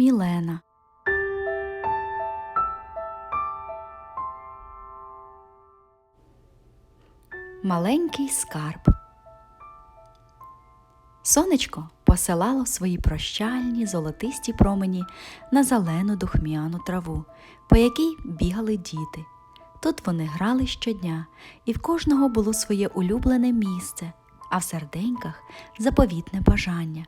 Мілена. Маленький скарб. Сонечко посилало свої прощальні золотисті промені на зелену духмяну траву, по якій бігали діти. Тут вони грали щодня, і в кожного було своє улюблене місце, а в серденьках заповітне бажання.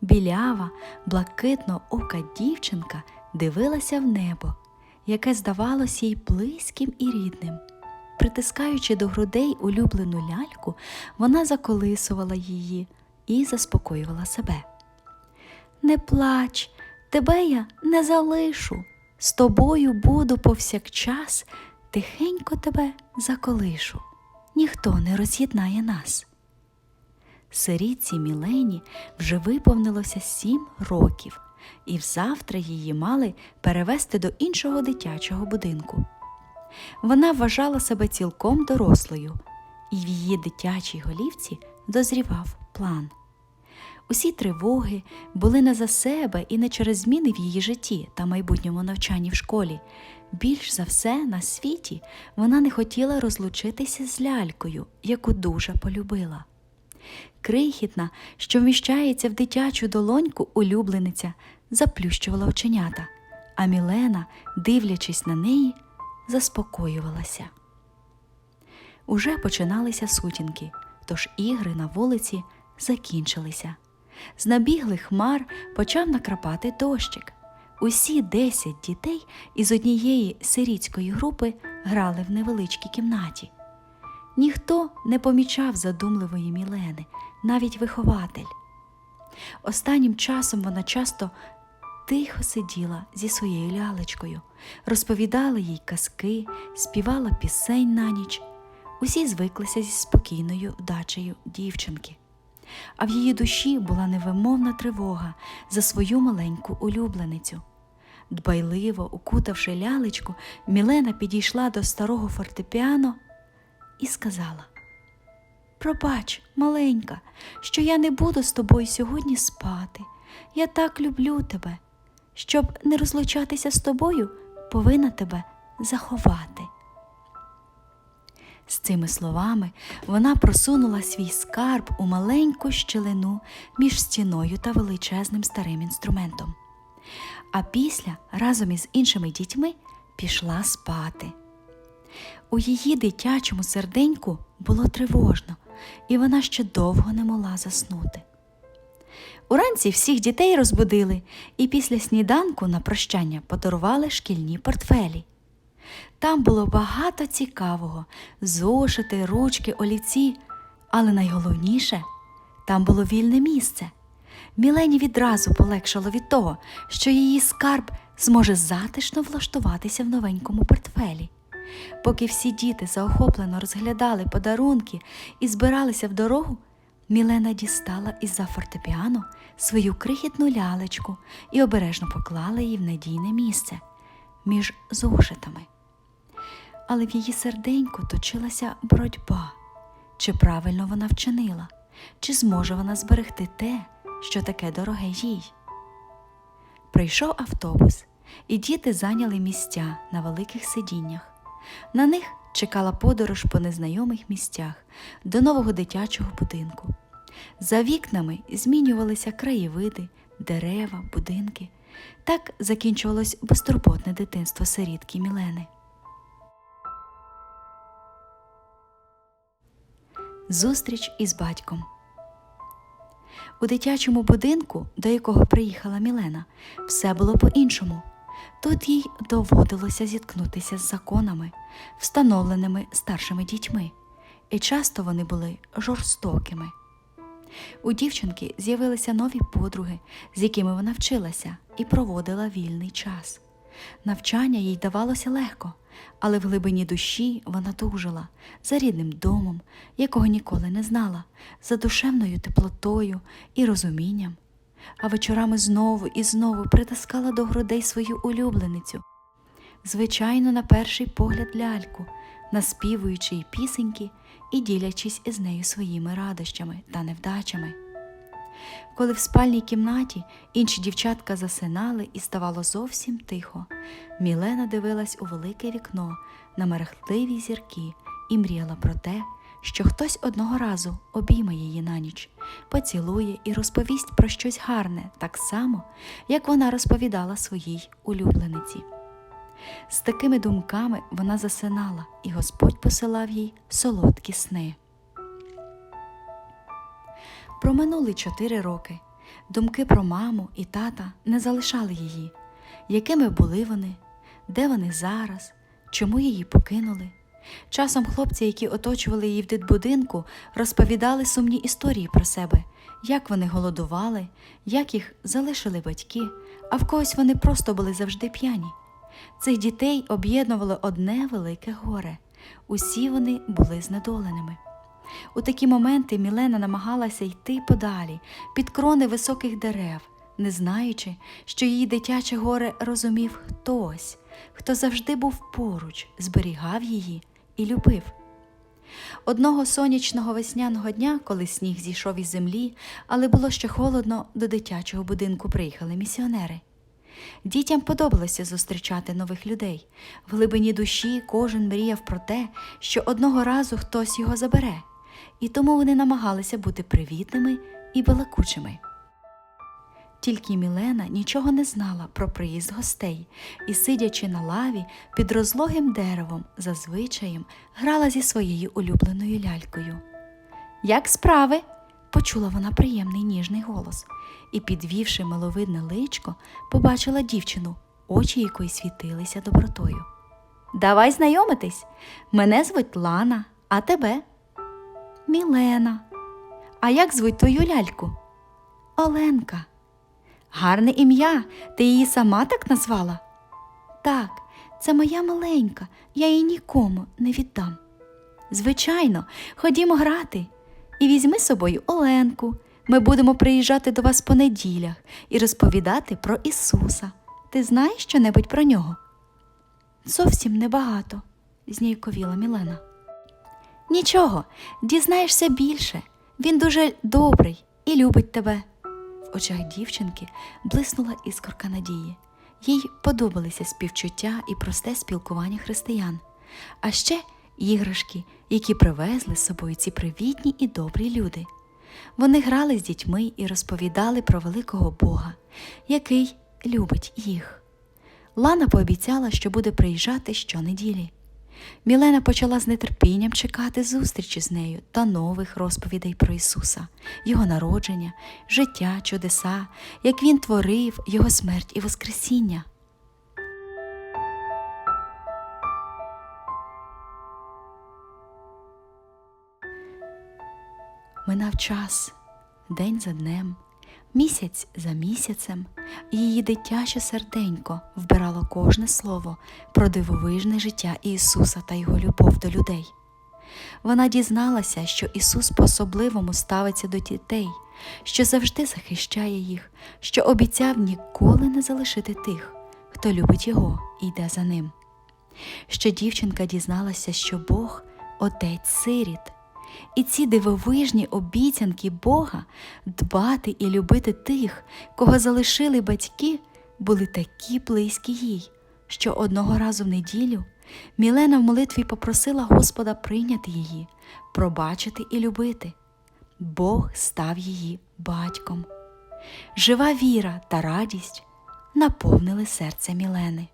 Білява, блакитно ока дівчинка дивилася в небо, яке здавалося їй близьким і рідним. Притискаючи до грудей улюблену ляльку, вона заколисувала її і заспокоювала себе. Не плач, тебе я не залишу, з тобою буду повсякчас, тихенько тебе заколишу, ніхто не роз'єднає нас. Сиріці Мілені вже виповнилося сім років, і взавтра її мали перевести до іншого дитячого будинку. Вона вважала себе цілком дорослою, і в її дитячій голівці дозрівав план. Усі тривоги були не за себе і не через зміни в її житті та майбутньому навчанні в школі. Більш за все на світі вона не хотіла розлучитися з лялькою, яку дуже полюбила. Крихітна, що вміщається в дитячу долоньку улюблениця, заплющувала оченята, а Мілена, дивлячись на неї, заспокоювалася. Уже починалися сутінки, тож ігри на вулиці закінчилися. З набіглих хмар почав накрапати дощик. Усі десять дітей із однієї сирітської групи грали в невеличкій кімнаті. Ніхто не помічав задумливої Мілени, навіть вихователь. Останнім часом вона часто тихо сиділа зі своєю лялечкою, розповідала їй казки, співала пісень на ніч. Усі звиклися зі спокійною вдачею дівчинки. А в її душі була невимовна тривога за свою маленьку улюбленицю. Дбайливо укутавши лялечку, Мілена підійшла до старого фортепіано і сказала: Пробач, маленька, що я не буду з тобою сьогодні спати. Я так люблю тебе. Щоб не розлучатися з тобою, повинна тебе заховати. З цими словами вона просунула свій скарб у маленьку щілину між стіною та величезним старим інструментом. А після разом із іншими дітьми пішла спати. У її дитячому серденьку було тривожно, і вона ще довго не могла заснути. Уранці всіх дітей розбудили і після сніданку на прощання подарували шкільні портфелі. Там було багато цікавого зошити, ручки, олівці, але найголовніше там було вільне місце. Мілені відразу полегшало від того, що її скарб зможе затишно влаштуватися в новенькому портфелі. Поки всі діти заохоплено розглядали подарунки і збиралися в дорогу, Мілена дістала із-за фортепіано свою крихітну лялечку і обережно поклала її в надійне місце між зошитами. Але в її серденьку точилася боротьба, чи правильно вона вчинила, чи зможе вона зберегти те, що таке дороге їй. Прийшов автобус, і діти зайняли місця на великих сидіннях. На них чекала подорож по незнайомих місцях до нового дитячого будинку. За вікнами змінювалися краєвиди, дерева, будинки. Так закінчувалось безтурботне дитинство сирітки Мілени. Зустріч із батьком. У дитячому будинку, до якого приїхала Мілена, все було по-іншому. Тут їй доводилося зіткнутися з законами, встановленими старшими дітьми, і часто вони були жорстокими. У дівчинки з'явилися нові подруги, з якими вона вчилася і проводила вільний час. Навчання їй давалося легко, але в глибині душі вона тужила за рідним домом, якого ніколи не знала, за душевною теплотою і розумінням. А вечорами знову і знову притискала до грудей свою улюбленицю. Звичайно, на перший погляд ляльку, наспівуючи їй пісеньки і ділячись із нею своїми радощами та невдачами. Коли в спальній кімнаті інші дівчатка засинали і ставало зовсім тихо, Мілена дивилась у велике вікно на мерехтливі зірки і мріяла про те, що хтось одного разу обійме її на ніч, поцілує і розповість про щось гарне, так само, як вона розповідала своїй улюблениці. З такими думками вона засинала, і Господь посилав їй солодкі сни. Проминули чотири роки. Думки про маму і тата не залишали її. Якими були вони, де вони зараз, чому її покинули? Часом хлопці, які оточували її в дитбудинку, розповідали сумні історії про себе, як вони голодували, як їх залишили батьки, а в когось вони просто були завжди п'яні. Цих дітей об'єднувало одне велике горе. Усі вони були знедоленими. У такі моменти Мілена намагалася йти подалі, під крони високих дерев, не знаючи, що її дитяче горе розумів хтось, хто завжди був поруч, зберігав її і любив. Одного сонячного весняного дня, коли сніг зійшов із землі, але було ще холодно, до дитячого будинку приїхали місіонери. Дітям подобалося зустрічати нових людей. В глибині душі кожен мріяв про те, що одного разу хтось його забере, і тому вони намагалися бути привітними і балакучими. Тільки Мілена нічого не знала про приїзд гостей і, сидячи на лаві під розлогим деревом, за звичаєм, грала зі своєю улюбленою лялькою. Як справи? почула вона приємний ніжний голос і, підвівши миловидне личко, побачила дівчину, очі якої світилися добротою. Давай знайомитись. Мене звуть Лана, а тебе? Мілена. А як звуть твою ляльку? Оленка. Гарне ім'я. Ти її сама так назвала? Так, це моя маленька, я її нікому не віддам. Звичайно, ходімо грати. І візьми з собою Оленку. Ми будемо приїжджати до вас по неділях і розповідати про Ісуса. Ти знаєш щонебудь про нього? Зовсім небагато, зніяковіла Мілена. Нічого, дізнаєшся більше. Він дуже добрий і любить тебе. Очах дівчинки блиснула іскорка надії. Їй подобалися співчуття і просте спілкування християн, а ще іграшки, які привезли з собою ці привітні і добрі люди. Вони грали з дітьми і розповідали про великого Бога, який любить їх. Лана пообіцяла, що буде приїжджати щонеділі. Мілена почала з нетерпінням чекати зустрічі з нею та нових розповідей про Ісуса, Його народження, життя, чудеса, як Він творив Його смерть і Воскресіння. Минав час, день за днем, місяць за місяцем, її дитяче серденько вбирало кожне слово про дивовижне життя Ісуса та Його любов до людей. Вона дізналася, що Ісус по-особливому ставиться до дітей, що завжди захищає їх, що обіцяв ніколи не залишити тих, хто любить Його і йде за ним. Що дівчинка дізналася, що Бог отець сиріт, і ці дивовижні обіцянки Бога дбати і любити тих, кого залишили батьки, були такі близькі їй, що одного разу в неділю Мілена в молитві попросила Господа прийняти її, пробачити і любити. Бог став її батьком. Жива віра та радість наповнили серце Мілени.